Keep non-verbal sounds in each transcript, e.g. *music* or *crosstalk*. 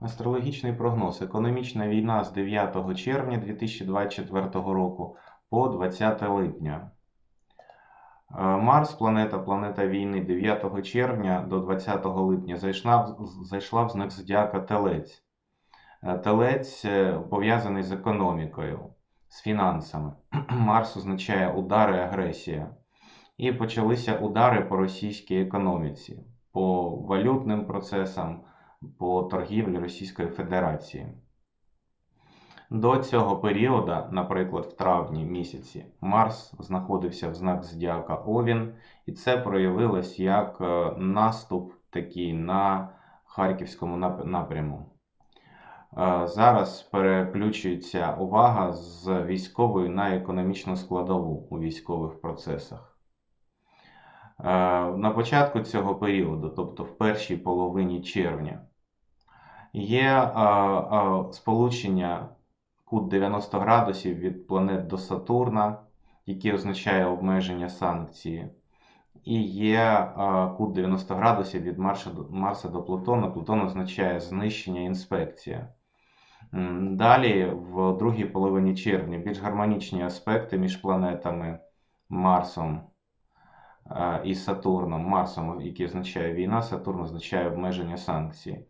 Астрологічний прогноз. Економічна війна з 9 червня 2024 року по 20 липня. Е, Марс, планета, планета війни 9 червня до 20 липня зайшла, зайшла в знак зодіака Телець. Е, Телець е, пов'язаний з економікою, з фінансами. *clears throat* Марс означає удари, агресія. І почалися удари по російській економіці, по валютним процесам, по торгівлі Російської Федерації. До цього періоду, наприклад, в травні місяці, Марс знаходився в знак зодіака Овін, і це проявилось як е, наступ такий на Харківському напряму. Е, Зараз переключується увага з військової на економічну складову у військових процесах. Е, На початку цього періоду, тобто в першій половині червня, є е, е, сполучення кут 90 градусів від планет до Сатурна, який означає обмеження санкції. І є е, кут 90 градусів від Марса до, Марса до Плутона. Плутон означає знищення інспекція. Далі, в другій половині червня, більш гармонічні аспекти між планетами Марсом і Сатурном. Марсом, який означає війна, Сатурн означає обмеження санкцій.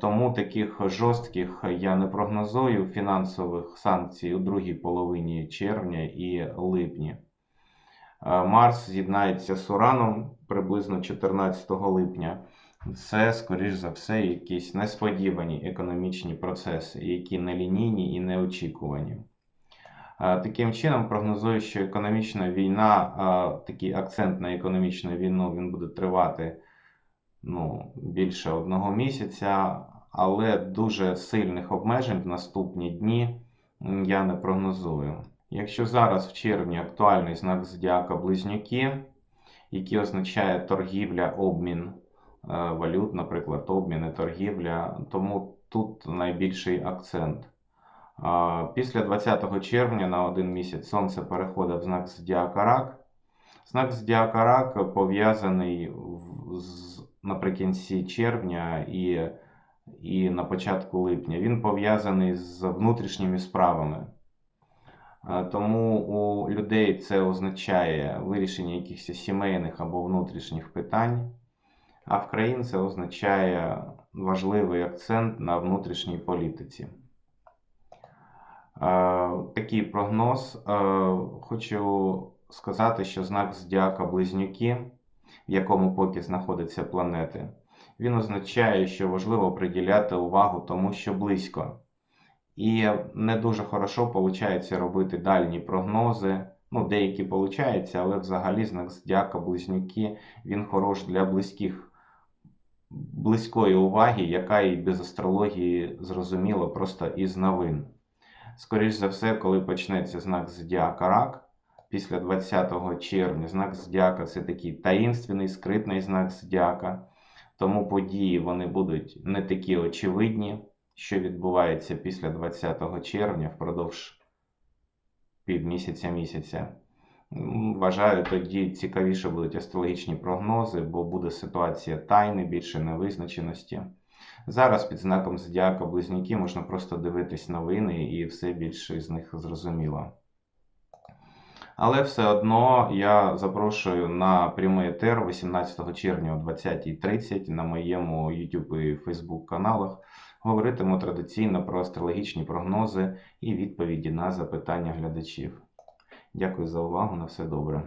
Тому таких жорстких я не прогнозую фінансових санкцій у другій половині червня і липні. Е, Марс з'єднається з Ураном приблизно 14 липня. Це, скоріш за все, якісь несподівані економічні процеси, які не лінійні і неочікувані. Е, Таким чином, прогнозую, що економічна війна, е, такий акцент на економічну війну, він буде тривати ну, більше одного місяця, але дуже сильних обмежень в наступні дні я не прогнозую. Якщо зараз в червні актуальний знак зодіака Близнюки, який означає торгівля, обмін е, валют, наприклад, обмін і торгівля, тому тут найбільший акцент. Після 20 червня на один місяць Сонце переходить в знак зодіака Рак. Знак зодіака Рак пов'язаний з, наприкінці червня і, і на початку липня. Він пов'язаний з внутрішніми справами. Е, Тому у людей це означає вирішення якихось сімейних або внутрішніх питань, а в країн це означає важливий акцент на внутрішній політиці. Е, Такий прогноз. Е, Хочу сказати, що знак зодіака Близнюки, в якому поки знаходяться планети, він означає, що важливо приділяти увагу тому, що близько. І не дуже хорошо виходить робити дальні прогнози. Ну, деякі виходить, але взагалі знак зодіака Близнюки, він хорош для близьких, близької уваги, яка і без астрології зрозуміла просто із новин. Скоріше за все, коли почнеться знак зодіака Рак, після 20 червня, знак зодіака це такий таїнственний, скритний знак зодіака. Тому події вони будуть не такі очевидні, що відбувається після 20 червня впродовж півмісяця місяця. Вважаю, тоді цікавіше будуть астрологічні прогнози, бо буде ситуація тайни, більше невизначеності. Зараз під знаком зодіака Близнюки можна просто дивитись новини і все більше з них зрозуміло. Але все одно я запрошую на прямий етер 18 червня о 20.30 на моєму YouTube і Facebook каналах. Говоритиму традиційно про астрологічні прогнози і відповіді на запитання глядачів. Дякую за увагу. На все добре.